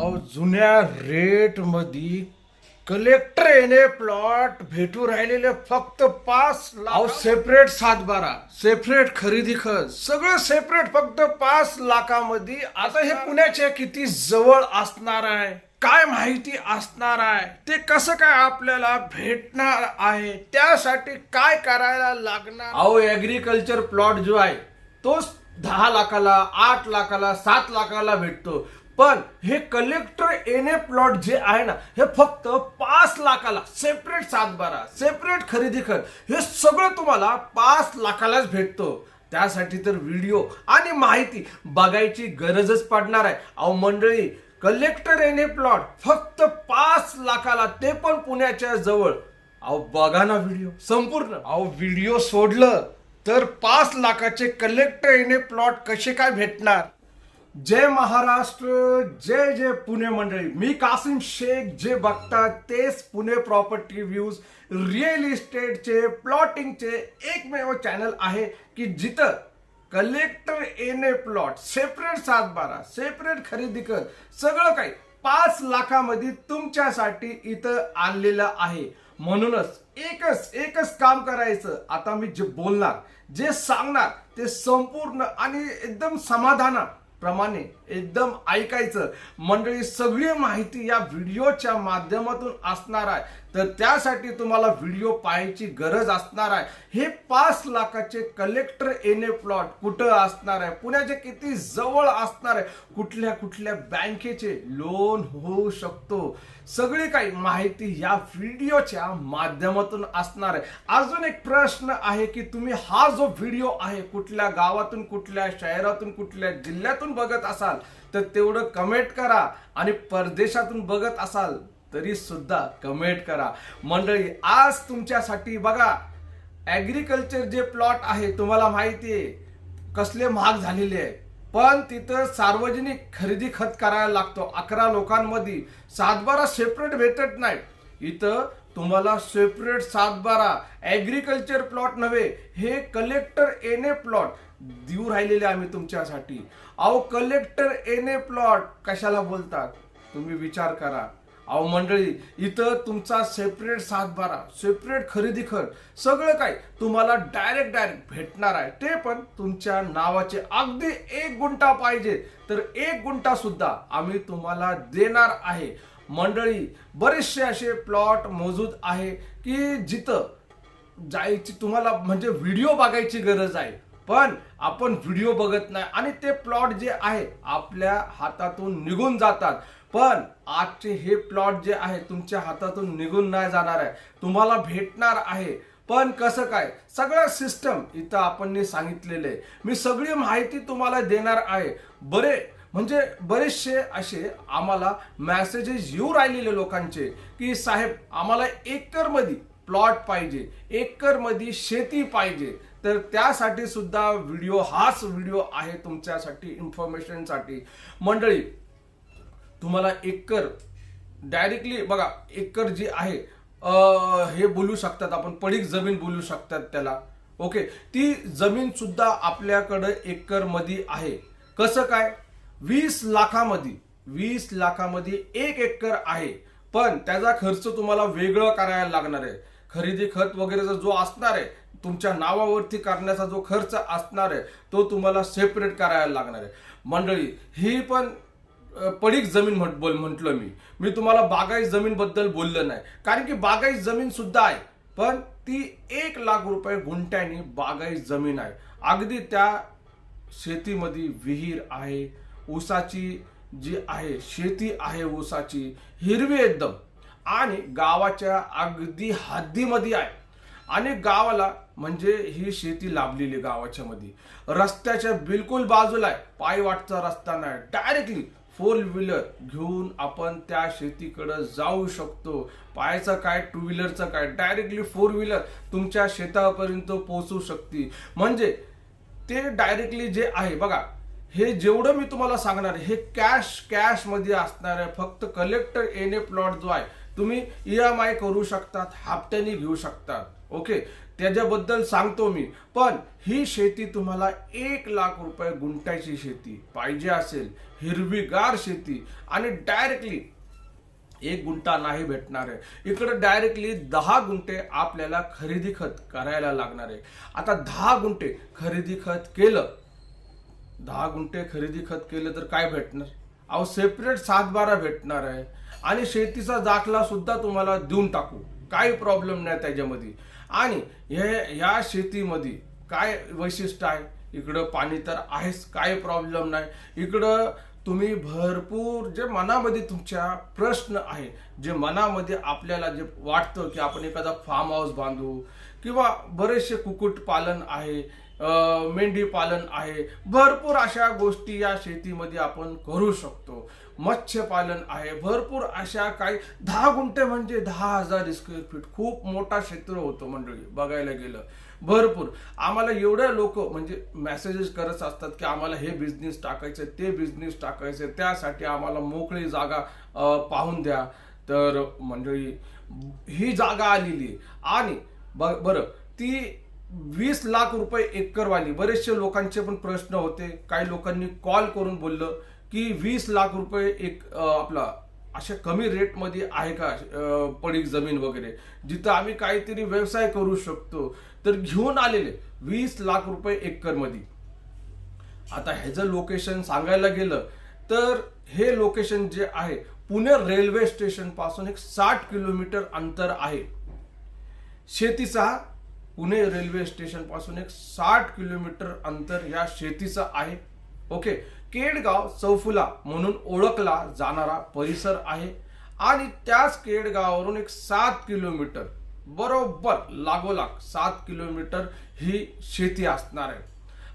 जुन्या रेटमध्ये कलेक्टर येणे प्लॉट भेटू राहिलेले फक्त पाच लाख सेपरेट सात बारा सेपरेट खरेदी खत सगळं सेपरेट फक्त पाच लाखामध्ये आता हे पुण्याच्या किती जवळ असणार आहे? काय माहिती असणार आहे? ते कसं काय आपल्याला भेटणार आहे? त्यासाठी काय करायला लागणार? अहो ऍग्रिकल्चर प्लॉट जो आहे तोच दहा लाखाला आठ लाखाला सात लाखाला भेटतो. पण हे कलेक्टर एने प्लॉट जे आहे ना हे फक्त पाच लाखाला सेपरेट सातबारा सेपरेट खरेदी कर हे सगळं तुम्हाला पाच लाखालाच भेटतो. त्यासाठी तर व्हिडिओ आणि माहिती बघायची गरजच पडणार आहे. अहो मंडळी कलेक्टर एने प्लॉट फक्त पाच लाखाला ते पण पुण्याच्या जवळ. अहो बघा ना व्हिडिओ संपूर्ण. अहो व्हिडिओ सोडलं तर पाच लाखाचे कलेक्टर एने प्लॉट कसे काय भेटणार? जय महाराष्ट्र जय जय पुणे मंडळी. मी कासिम शेख जे बघतात तेच पुणे प्रॉपर्टी व्ह्यूज रिअल इस्टेटचे प्लॉटिंगचे एकमेव चॅनल आहे की जिथं कलेक्टर एने प्लॉट सेपरेट सात बारा सेपरेट खरेदी कर सगळं काही पाच लाखामध्ये तुमच्यासाठी इथं आणलेलं आहे. म्हणूनच एकच एकच काम करायचं. आता मी जे बोलणार जे सांगणार ते संपूर्ण आणि एकदम समाधाना प्रमाणे एकदम ऐकायचं. मंडळी सगळी माहिती या व्हिडिओच्या माध्यमातून असणार आहे. तर त्यासाठी तुम्हाला व्हिडिओ पाहायची गरज असणार आहे. हे पाच लाखाचे कलेक्टर एने प्लॉट कुठं असणार आहे? पुण्याच्या किती जवळ असणार आहे? कुठल्या कुठल्या बँकेचे लोन होऊ शकतो? सगळी काही माहिती या व्हिडिओच्या माध्यमातून असणार आहे. अजून एक प्रश्न आहे की तुम्ही हा जो व्हिडिओ आहे कुठल्या गावातून कुठल्या शहरातून कुठल्या जिल्ह्यातून बघत असाल तर तेवढं कमेंट करा आणि परदेशातून बघत असाल. तरी सुद्धा कमेंट करा. मंडळी आज तुमच्यासाठी बघा ऍग्रिकल्चर जे प्लॉट आहे तुम्हाला माहिती आहे कसले महाग झालेले आहे. पण तिथं सार्वजनिक खरेदी खत करायला लागतो. अकरा लोकांमध्ये सातबारा सेपरेट भेटत नाही. इथं तुम्हाला सेपरेट सातबारा ऍग्रिकल्चर प्लॉट नव्हे हे कलेक्टर एने प्लॉट देऊ राहिलेले आम्ही तुमच्यासाठी. अहो कलेक्टर एने प्लॉट कशाला बोलतात? तुम्ही विचार करा. अहो मंडळी इथं तुमचा सेपरेट सातबारा सेपरेट खरेदी खत सगळं काय तुम्हाला डायरेक्ट डायरेक्ट भेटणार आहे. ते पण तुमच्या नावाचे अगदी एक गुंठा पाहिजे. तर एक गुंठा सुद्धा आम्ही तुम्हाला देणार आहे. मंडळी बरेचसे असे प्लॉट मोजूद आहे की जिथं जायची तुम्हाला म्हणजे व्हिडिओ बघायची गरज आहे. पण आपण व्हिडिओ बघत नाही. आणि ते प्लॉट जे आहे आपल्या हातातून निघून जातात. पण आजचे हे प्लॉट जे आहे तुमच्या हातातून निघून नाही जाणार आहे. तुम्हाला भेटणार आहे. पण कसं काय? सगळं सिस्टम इथं आपण सांगितलेलं आहे. मी सगळी माहिती तुम्हाला देणार आहे. बरे म्हणजे बरेचसे असे आम्हाला मेसेजेस येऊ राहिलेले लोकांचे की साहेब आम्हाला एकरमध्ये प्लॉट पाहिजे. एकरमध्ये शेती पाहिजे. तर त्यासाठी सुद्धा व्हिडिओ हाच व्हिडिओ आहे तुमच्यासाठी इन्फॉर्मेशनसाठी मंडळी तुम्हाला एकर डायरेक्टली बघा एकर जी आहे हे बोलू शकतात आपण पडीक जमीन बोलू शकतात त्याला. ओके ती जमीन सुद्धा आपल्याकडं एकरमध्ये आहे. कसं काय? वीस लाखामध्ये वीस लाखामध्ये एक एकर आहे. पण त्याचा खर्च तुम्हाला वेगळं करायला लागणार आहे. खरेदी खत वगैरेचा जो असणार आहे तुमच्या नावावरती करण्याचा जो खर्च असणार आहे तो तुम्हाला सेपरेट करायला लागणार आहे. मंडळी ही पण पडीक जमीन म्हट बोल म्हटलं मी. मी तुम्हाला बागायत जमीनबद्दल बोललं नाही. कारण की बागायत जमीन सुद्धा आहे पण ती एक लाख रुपये गुंठ्यानी बागायत जमीन आहे. अगदी त्या शेतीमध्ये विहीर आहे ऊसाची जी आहे शेती आहे ऊसाची हिरवी एकदम. आणि गावाच्या अगदी हद्दीमध्ये आहे. आणि गावाला म्हणजे ही शेती लाभलेली गावाच्या मध्ये रस्त्याच्या बिलकुल बाजूला आहे. पायवाटचा रस्ता नाही. डायरेक्टली फोर व्हीलर घेऊन आपण त्या शेतीकडं जाऊ शकतो. पायाचं काय टू व्हीलरचं काय? डायरेक्टली फोर व्हीलर तुमच्या शेतापर्यंत पोहोचू शकते. म्हणजे ते डायरेक्टली जे आहे बघा हे जेवढं मी तुम्हाला सांगणार आहे, हे कॅश कॅशमध्ये असणार आहे फक्त कलेक्टर एन ए प्लॉट जो आहे तुम्ही ई एम आय करू शकतात हप्त्याने घेऊ शकतात. ओके त्याच्याबद्दल सांगतो मी. पण ही शेती तुम्हाला एक लाख रुपये गुंठ्याची शेती पाहिजे असेल. हिरवीगार शेती. आणि डायरेक्टली एक गुंठा नाही भेटणार आहे. इकडे डायरेक्टली दहा गुंठे आपल्याला खरेदी खत करायला लागणार आहे. आता दहा गुंठे खरेदी खत केलं. दहा गुंठे खरेदी खत केलं तर काय भेटणार? अहो सेपरेट सात बारा भेटणार आहे. आणि शेतीचा दाखला सुद्धा तुम्हाला देऊन टाकू. काही प्रॉब्लेम नाही त्याच्यामध्ये. आणि हे ह्या शेतीमध्ये काय वैशिष्ट्य आहे? इकडं पाणी तर आहेच काही प्रॉब्लेम नाही. इकडं तुम्ही भरपूर जे मनामध्ये तुमच्या प्रश्न आहे जे मनामध्ये आपल्याला जे वाटतं की आपण एखादा फार्म हाऊस बांधू किंवा बरेचसे कुक्कुटपालन आहे मेंढी पालन आहे भरपूर अशा गोष्टी या शेतीमध्ये आपण करू शकतो. मत्स्यपालन आहे. भरपूर अशा काही दहा गुंठे म्हणजे दहा हजार स्क्वेअर फीट खूप मोठा क्षेत्र होतो मंडळी बघायला गेलं. भरपूर. आम्हाला एवढ्या लोक म्हणजे मेसेजेस करत असतात की आम्हाला हे बिझनेस टाकायचे ते बिझनेस टाकायचे त्यासाठी आम्हाला मोकळी जागा पाहून द्या. तर मंडळी ही जागा आलेली आणि ब- बरं ती वीस लाख रुपये एकरवाली. बरेचसे लोकांचे पण प्रश्न होते. काही लोकांनी कॉल करून बोललं. की वीस लाख रुपये एक आपला अशा कमी रेटमध्ये आहे का पडीक जमीन वगैरे जिथं आम्ही काहीतरी व्यवसाय करू शकतो. तर घेऊन आलेले वीस लाख रुपये एकरमध्ये. आता ह्याचं लोकेशन सांगायला गेलं तर हे लोकेशन जे आहे पुणे रेल्वे स्टेशनपासून एक साठ किलोमीटर अंतर आहे. शेतीचा पुणे रेल्वे स्टेशनपासून एक साठ किलोमीटर अंतर या शेतीचं आहे. ओके? केडगाव चौफुला म्हणून ओळखला जाणारा परिसर आहे आणि त्याच केडगावावरून एक सात किलोमीटर बरोबर लागोलाग सात किलोमीटर ही शेती असणार आहे.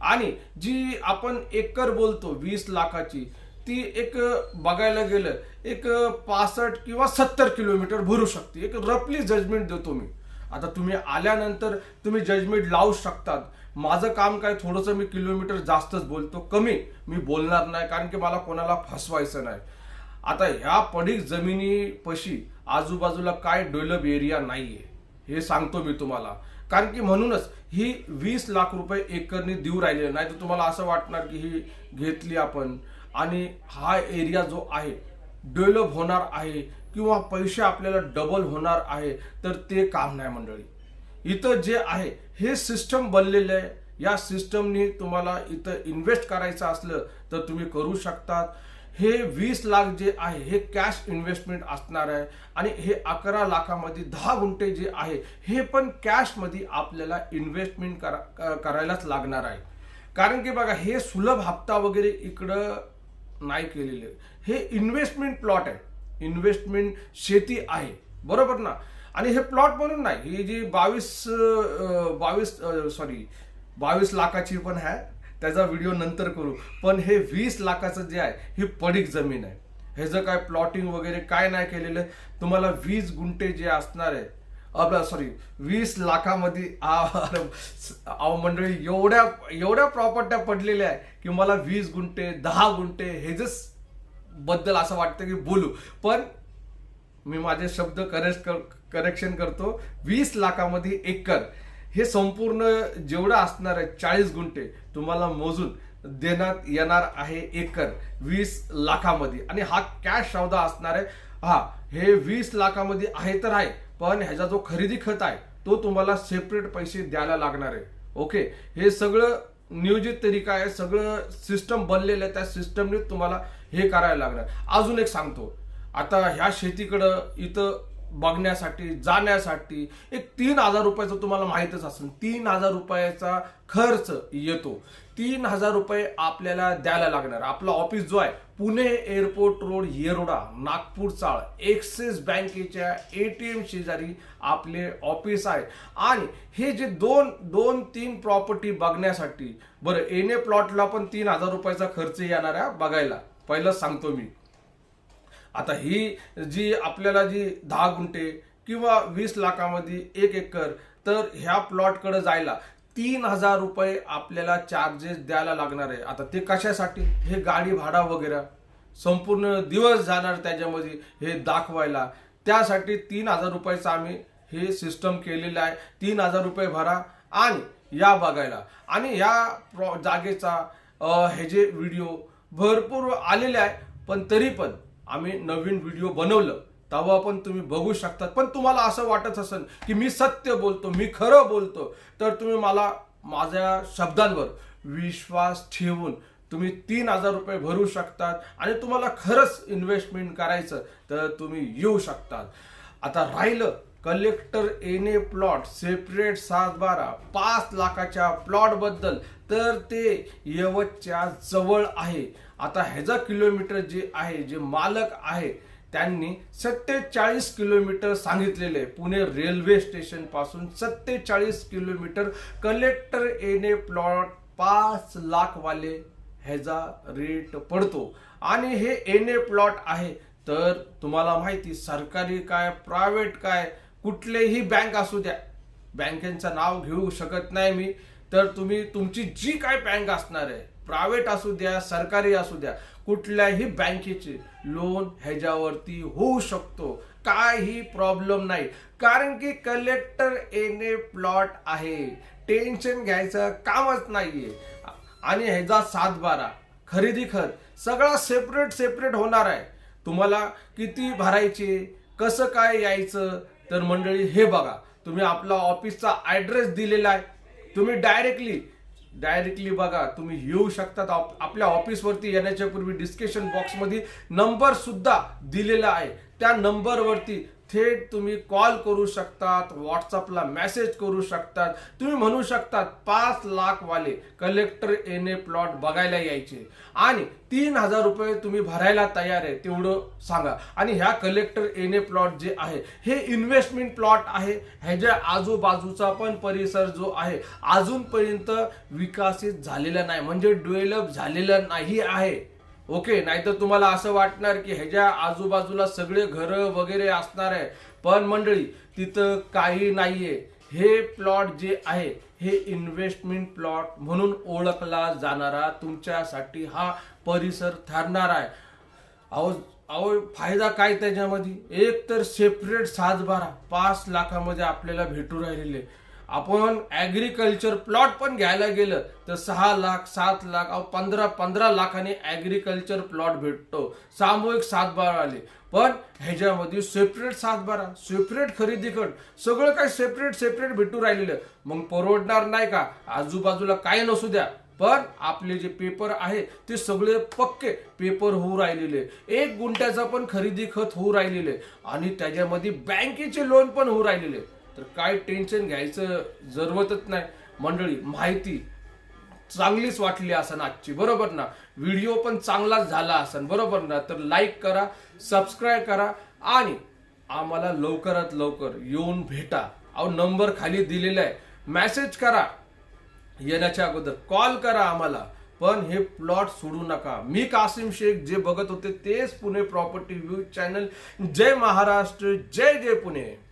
आणि जी आपण एकर बोलतो वीस लाखाची ती एक बघायला गेलं एक पासष्ट किंवा सत्तर किलोमीटर भरू शकते. एक रफली जजमेंट देतो मी. आता तुम्ही आल्यानंतर तुम्ही जजमेंट लावू शकतात. माझं काम काय थोडंसं मी किलोमीटर जास्तच बोलतो. कमी मी बोलणार नाही कारण की मला कोणाला फसवायचं नाही. आता ह्या पडीक जमिनीपशी आजूबाजूला काय डेव्हलप एरिया नाहीये हे सांगतो मी तुम्हाला. कारण की म्हणूनच ही वीस लाख रुपये एकरनी देऊ राहिले नाही तर तुम्हाला असं वाटणार की ही घेतली आपण. आणि हा एरिया जो आहे डेव्हलप होणार आहे किंवा पैसे आपल्याला डबल होणार आहे तर ते काम नाही मंडळी. इथं जे आहे हे सिस्टम बनलेलं आहे. या सिस्टमनी तुम्हाला इथं इन्व्हेस्ट करायचं असलं तर तुम्ही करू शकतात. हे वीस लाख जे आहे हे कॅश इन्व्हेस्टमेंट असणार आहे. आणि हे अकरा लाखामध्ये दहा गुंठे जे आहे हे पण कॅशमध्ये आपल्याला इन्व्हेस्टमेंट करा करायलाच लागणार आहे. कारण की बघा हे सुलभ हप्ता वगैरे इकडं नाही केलेले. हे इन्व्हेस्टमेंट प्लॉट आहे. इन्व्हेस्टमेंट शेती आहे. बरोबर ना? आणि हे प्लॉट म्हणून नाही ही जी बावीस बावीस सॉरी बावीस लाखाची पण आहे त्याचा व्हिडिओ नंतर करू. पण हे वीस लाखाचं जे आहे ही पडीक जमीन आहे. ह्याचं काय प्लॉटिंग वगैरे काय नाही केलेलं तुम्हाला वीस गुंठे जे असणार आहे आपला सॉरी वीस लाखामध्ये अहो मंडळी एवढ्या एवढ्या प्रॉपर्ट्या पडलेल्या आहे की मला वीस गुंठे दहा गुंठे हे बद्दल असं वाटतं की बोलू. पण मी माझे शब्द करेक्ट करेक्शन करतो. वीस लाखामध्ये एकर हे संपूर्ण जेवढं असणार आहे चाळीस गुंठे तुम्हाला मोजून देण्यात येणार आहे एकर वीस लाखामध्ये. आणि हा कॅश सौदा असणार आहे. हा हे वीस लाखामध्ये आहे तर आहे पण ह्याचा जो खरेदी खत आहे तो तुम्हाला सेपरेट पैसे द्यायला लागणार आहे. ओके हे सगळं नियोजित तरीका आहे सगळं सिस्टम बनलेलं आहे त्या सिस्टमने तुम्हाला हे करायला लागणार अजून एक सांगतो. आता ह्या शेतीकडं इथं बघण्यासाठी जाण्यासाठी एक तीन हजार रुपयाचं तुम्हाला माहीतच असेल. तीन हजार रुपयाचा खर्च येतो. तीन हजार रुपये आपल्याला द्यायला लागणार. आपला ऑफिस जो आहे Pune airport road Yerawada Nagpur Chawl Axis बँकेच्या ए टी एम शेजारी आपले ऑफिस आहे. आणि हे जे दोन दोन तीन प्रॉपर्टी बघण्यासाठी बरं एने प्लॉटला पण तीन हजार रुपयाचा खर्च येणार आहे बघायला. पहिलं सांगतो मी. आता ही जी आपल्याला जी दहा गुंठे किंवा वीस लाखामध्ये एक एकर तर ह्या प्लॉटकडे जायला तीन हजार रुपये आपल्याला चार्जेस द्यायला लागणार आहे. आता ते कशासाठी? हे गाडी भाडा वगैरे. संपूर्ण दिवस जाणार त्याच्यामध्ये हे दाखवायला. त्यासाठी तीन हजार रुपयाचं आम्ही हे सिस्टम केलेलं आहे. तीन हजार रुपये भरा आणि या बघायला. आणि या प्रॉ जागेचा हे जे व्हिडिओ भरपूर आलेले आहे पण तरी पण आम्ही नवीन व्हिडिओ बनवलं तेव्हा पण तुम्ही बघू शकतात. पण तुम्हाला असं वाटत असेल की मी सत्य बोलतो मी खरं बोलतो तर तुम्ही मला माझ्या शब्दांवर विश्वास ठेवून तुम्ही तीन हजार रुपये भरू शकतात आणि तुम्हाला खरंच इन्व्हेस्टमेंट करायचं तर तुम्ही येऊ शकतात. आता राहिलं कलेक्टर एने प्लॉट सेपरेट सात बारा पाच लाखाच्या प्लॉटबद्दल तर ते यवतच्या जवळ आहे आता ह्याचा किलोमीटर जे आहे जे मालक आहे त्यांनी सत्तेचाळीस किलोमीटर सांगितलेले आहे. पुणे रेल्वे स्टेशनपासून सत्तेचाळीस किलोमीटर कलेक्टर एने प्लॉट पाच लाखवाले ह्याचा रेट पडतो आणि हे एने प्लॉट आहे तर तुम्हाला माहिती सरकारी काय प्रायव्हेट काय कुठलेही बँक असू द्या. बँकेचं नाव घेऊ शकत नाही मी. तर तुम्ही तुमची जी काय बँक असणार आहे प्रायव्हेट असू द्या सरकारी असू द्या कुठल्याही बँकेची लोन ह्याच्यावरती होऊ शकतो. काही प्रॉब्लेम नाही. कारण की कलेक्टर एने प्लॉट आहे. टेन्शन घ्यायचं कामच नाहीये. आणि ह्याचा सात बारा खरेदी खत सगळा सेपरेट सेपरेट होणार आहे. तुम्हाला किती भरायचे कसं काय यायचं तर मंडळी हे बघा तुम्ही आपला ऑफिसचा ऍड्रेस दिलेला आहे. तुम्ही डायरेक्टली डायरेक्टली बघा तुम्ही येऊ शकतात आपल्या ऑफिसवरती येण्याच्या पूर्वी डिस्कशन बॉक्समध्ये नंबर सुद्धा दिलेला आहे. त्या नंबरवरती थेट तुम्ही कॉल करू शकतात व्हॉट्सअपला मेसेज करू शकतात. तुम्ही म्हणू शकतात पाच लाख वाले कलेक्टर एने प्लॉट बघायला यायचे. आणि तीन हजार रुपये तुम्ही भरायला तयार आहे तेवढं सांगा. आणि ह्या कलेक्टर एने प्लॉट जे आहे हे इन्व्हेस्टमेंट प्लॉट आहे. ह्याच्या आजूबाजूचा पण परिसर जो आहे अजूनपर्यंत विकसित झालेला नाही. म्हणजे डेव्हलप झालेला नाही आहे. ओके नाहीतर तुम्हाला असं वाटणार की ह्याच्या आजूबाजूला सगळे घरं वगैरे असणार आहे पण मंडळी तिथं काही नाहीये. हे प्लॉट जे आहे हे इन्व्हेस्टमेंट प्लॉट म्हणून ओळखला जाणारा तुमच्यासाठी हा परिसर ठरणार आहे. अहो अहो फायदा काय त्याच्यामध्ये? एक तर सेपरेट सात बारा पाच लाखामध्ये आपल्याला भेटू राहिलेले. आपण ॲग्रिकल्चर प्लॉट पण घ्यायला गेलं तर सहा लाख सात लाख अहो पंधरा पंधरा लाखाने ॲग्रिकल्चर प्लॉट भेटतो. सामूहिक सातबारा आले. पण ह्याच्यामध्ये सेपरेट सातबारा सेपरेट खरेदी कर सगळं काय सेपरेट सेपरेट भेटू राहिलेलं. मग परवडणार नाही का? आजूबाजूला काय नसू द्या. पण आपले जे पेपर आहे ते सगळे पक्के पेपर होऊ राहिलेले. एक गुंठ्याचा पण खरेदी खत होऊ राहिलेले. आणि त्याच्यामध्ये बँकेचे लोन पण होऊ राहिलेले. तर काय टेन्शन घ्यायचं जरूरतच नाही. मंडळी माहिती चांगलीच वाटली असन आजची बरोबर ना? व्हिडिओ पण चांगलाच झाला असन बरोबर ना? तर लाईक करा सबस्क्राईब करा आणि आम्हाला लवकरात लवकर येऊन भेटा. अहो नंबर खाली दिलेला आहे. मॅसेज करा. येण्याच्या अगोदर कॉल करा आम्हाला. पण हे प्लॉट सोडू नका. मी कासिम शेख जे बघत होते तेच पुणे प्रॉपर्टी व्ह्यू चॅनल जय महाराष्ट्र जय जय पुणे.